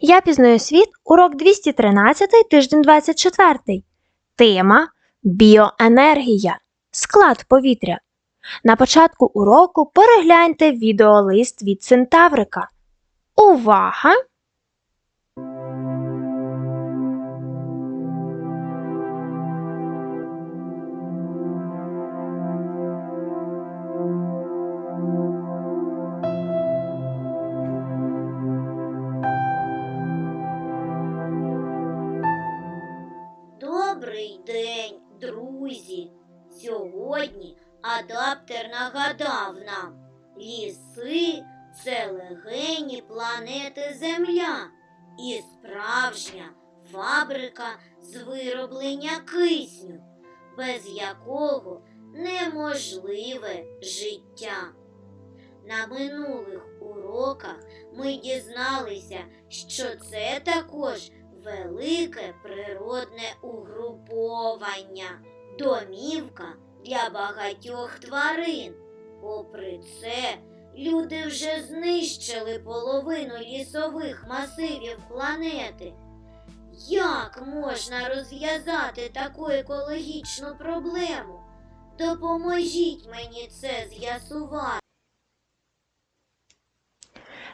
Я пізнаю світ, урок 213, тиждень 24. Тема Біоенергія. Склад повітря. На початку уроку перегляньте відеолист від Центаврика. Увага! Нагадав нам, ліси це легені планети Земля і справжня фабрика з вироблення кисню, без якого неможливе життя. На минулих уроках ми дізналися, що це також велике природне угруповання, домівка для багатьох тварин. Попри це, люди вже знищили половину лісових масивів планети. Як можна розв'язати таку екологічну проблему? Допоможіть мені це з'ясувати.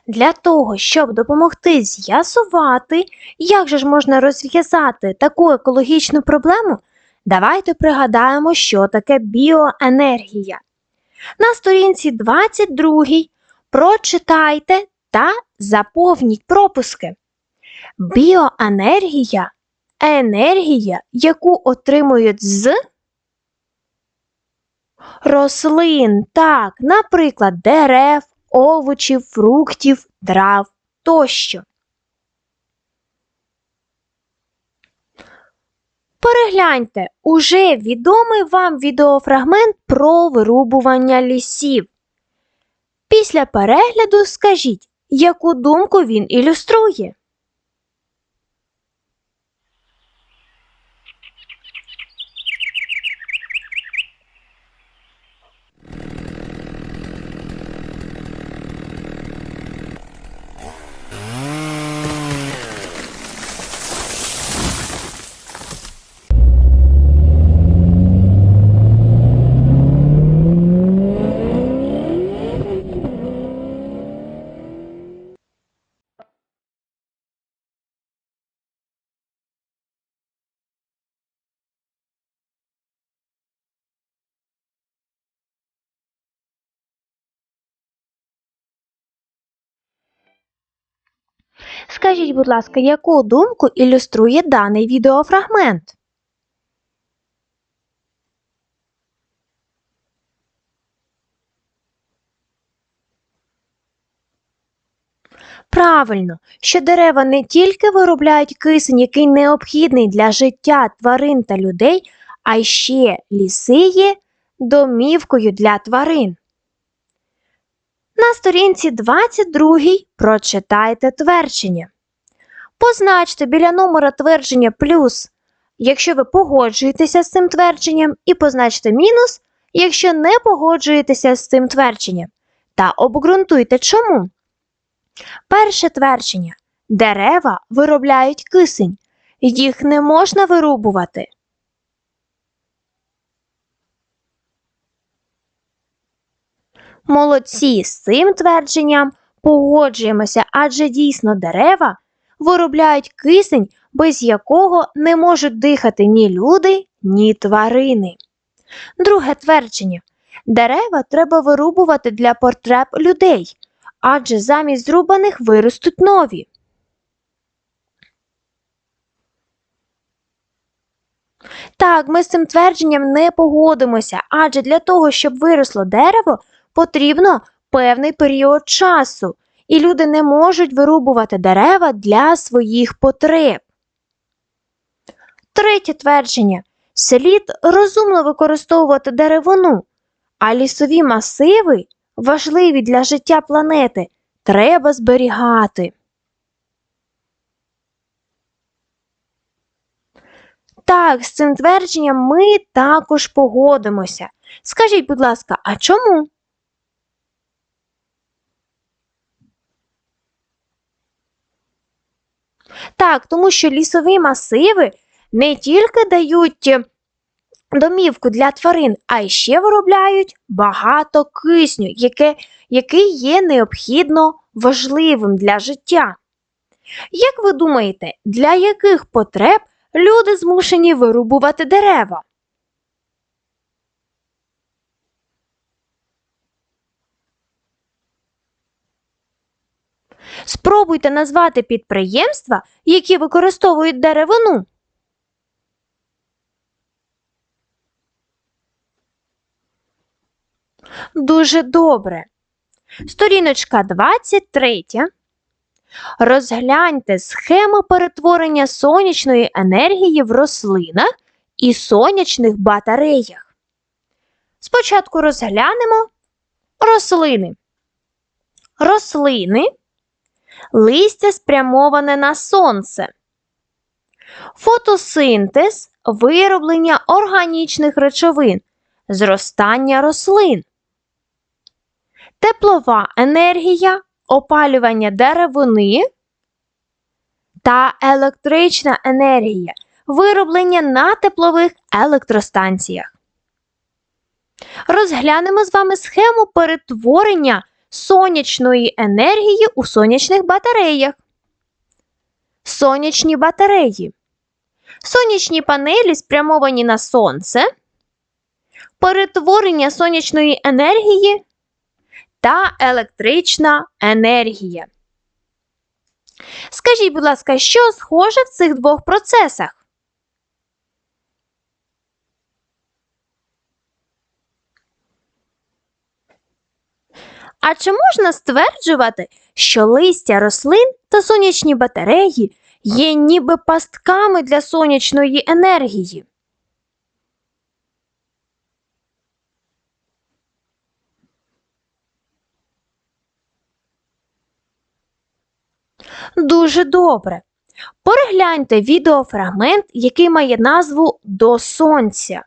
Для того, щоб допомогти з'ясувати, як же ж можна розв'язати таку екологічну проблему, давайте пригадаємо, що таке біоенергія. На сторінці 22 прочитайте та заповніть пропуски. Біоенергія енергія, яку отримують з рослин, так, наприклад, дерев, овочів, фруктів, трав тощо. Перегляньте уже відомий вам відеофрагмент про вирубування лісів. Після перегляду скажіть, яку думку він ілюструє. Скажіть, будь ласка, яку думку ілюструє даний відеофрагмент? Правильно, що дерева не тільки виробляють кисень, який необхідний для життя тварин та людей, а ще ліси є домівкою для тварин. На сторінці 22 прочитайте твердження. Позначте біля номера твердження плюс, якщо ви погоджуєтеся з цим твердженням, і позначте мінус, якщо не погоджуєтеся з цим твердженням. Та обґрунтуйте чому. Перше твердження. Дерева виробляють кисень. Їх не можна вирубувати. Молодці з цим твердженням погоджуємося, адже дійсно дерева виробляють кисень, без якого не можуть дихати ні люди, ні тварини. Друге твердження. Дерева треба вирубувати для потреб людей, адже замість зрубаних виростуть нові. Так, ми з цим твердженням не погодимося, адже для того, щоб виросло дерево, потрібно певний період часу, і люди не можуть вирубувати дерева для своїх потреб. Третє твердження. Слід розумно використовувати деревину, а лісові масиви, важливі для життя планети, треба зберігати. Так, з цим твердженням ми також погодимося. Скажіть, будь ласка, а чому? Так, тому що лісові масиви не тільки дають е, домівку для тварин, а й ще виробляють багато кисню, яке, який є необхідно важливим для життя. Як ви думаєте, для яких потреб люди змушені вирубувати дерева? Спробуйте назвати підприємства, які використовують деревину. Дуже добре. Сторіночка 23. Розгляньте схему перетворення сонячної енергії в рослинах і сонячних батареях. Спочатку розглянемо рослини. Рослини листя спрямоване на сонце. Фотосинтез вироблення органічних речовин, зростання рослин. Теплова енергія, опалювання деревини та електрична енергія, вироблення на теплових електростанціях. Розглянемо з вами схему перетворення сонячної енергії у сонячних батареях. Сонячні батареї. Сонячні панелі спрямовані на сонце, перетворення сонячної енергії та електрична енергія. Скажіть, будь ласка, що схоже в цих двох процесах? А чи можна стверджувати, що листя рослин та сонячні батареї є ніби пастками для сонячної енергії? Дуже добре. Перегляньте відеофрагмент, який має назву До сонця.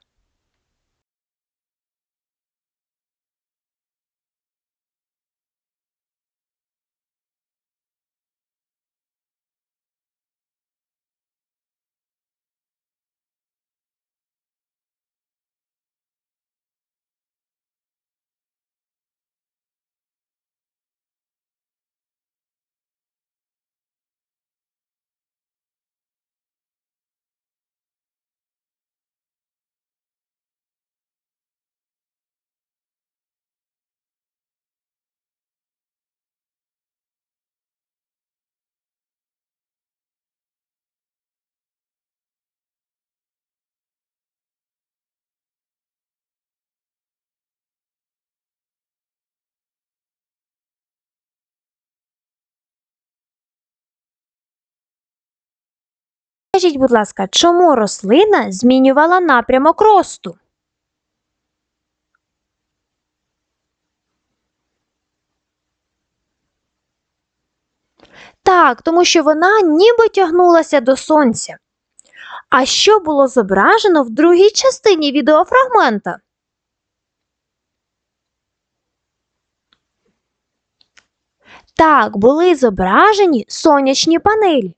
Скажіть, будь ласка, чому рослина змінювала напрямок росту? Так, тому що вона ніби тягнулася до сонця. А що було зображено в другій частині відеофрагмента? Так, були зображені сонячні панелі.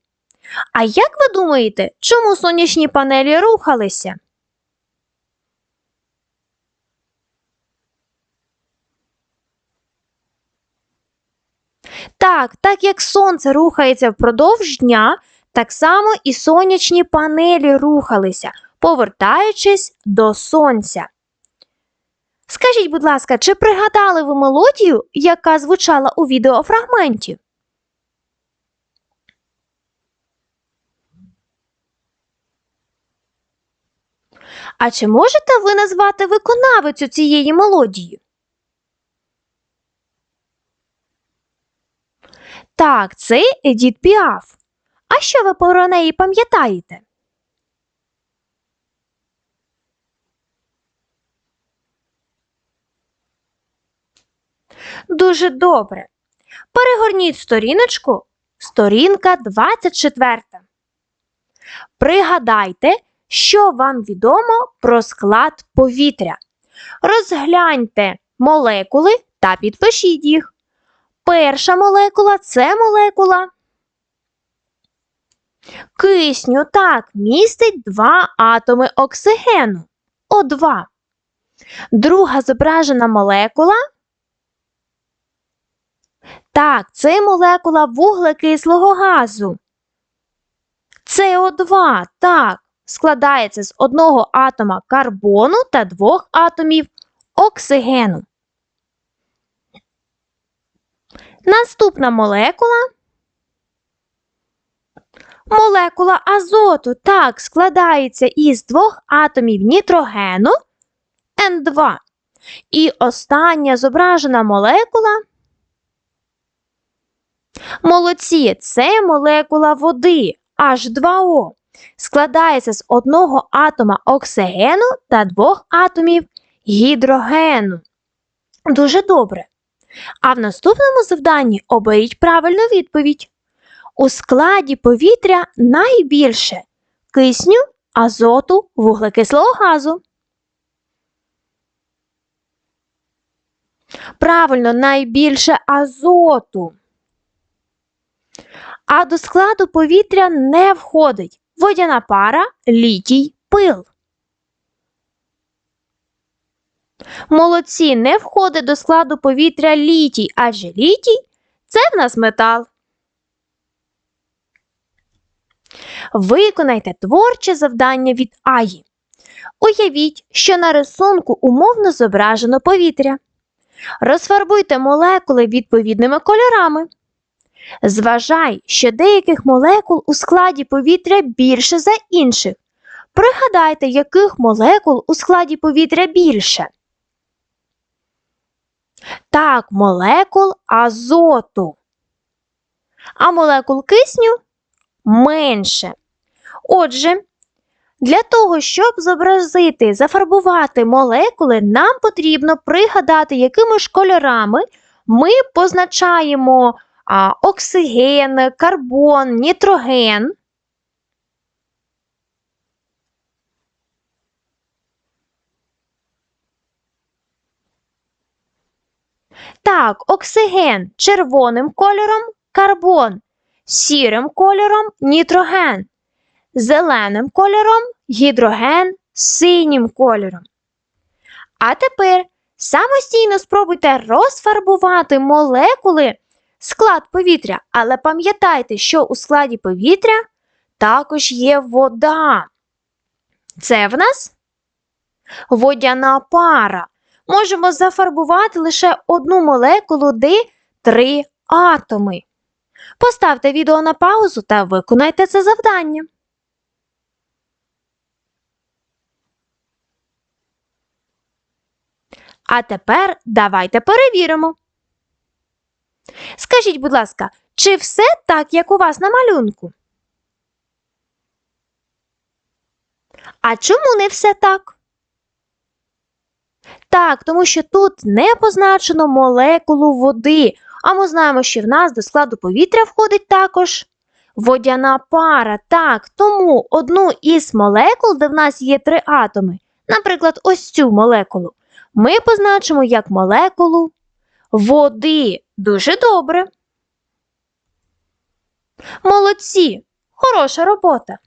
А як ви думаєте, чому сонячні панелі рухалися? Так, так як сонце рухається впродовж дня, так само і сонячні панелі рухалися, повертаючись до сонця. Скажіть, будь ласка, чи пригадали ви мелодію, яка звучала у відеофрагменті? А чи можете ви назвати виконавицю цієї мелодії? Так, це Едіт Піаф. А що ви про неї пам'ятаєте? Дуже добре. Перегорніть сторіночку, сторінка 24. Пригадайте, що вам відомо про склад повітря. Розгляньте молекули та підпишіть їх. Перша молекула це молекула Кисню так містить два атоми оксигену О2. Друга зображена молекула. Так, це молекула вуглекислого газу. СО2, так, складається з одного атома карбону та двох атомів оксигену. Наступна молекула. Молекула азоту так складається із двох атомів нітрогену N2. І остання зображена молекула. Молодці, це молекула води H2O. Складається з одного атома оксигену та двох атомів гідрогену. Дуже добре. А в наступному завданні оберіть правильну відповідь. У складі повітря найбільше кисню, азоту, вуглекислого газу. Правильно, найбільше азоту. А до складу повітря не входить водяна пара, літій, пил. Молодці не входить до складу повітря літій, адже літій це в нас метал. Виконайте творче завдання від Аї. Уявіть, що на рисунку умовно зображено повітря. Розфарбуйте молекули відповідними кольорами. Зважай, що деяких молекул у складі повітря більше за інших. Пригадайте, яких молекул у складі повітря більше. Так, молекул азоту. А молекул кисню менше. Отже, для того, щоб зобразити, зафарбувати молекули, нам потрібно пригадати, якими ж кольорами ми позначаємо оксиген, карбон, нітроген. Так, оксиген червоним кольором, карбон сірим кольором нітроген, зеленим кольором гідроген, синім кольором. А тепер самостійно спробуйте розфарбувати молекули склад повітря, але пам'ятайте, що у складі повітря також є вода. Це в нас водяна пара. Можемо зафарбувати лише одну молекулу, де три атоми. Поставте відео на паузу та виконайте це завдання. А тепер давайте перевіримо. Скажіть, будь ласка, чи все так, як у вас на малюнку? А чому не все так? Так, тому що тут не позначено молекулу води, а ми знаємо, що в нас до складу повітря входить також водяна пара. Так, тому одну із молекул, де в нас є три атоми, наприклад, ось цю молекулу, ми позначимо як молекулу води. Дуже добре. Молодці! Хороша робота!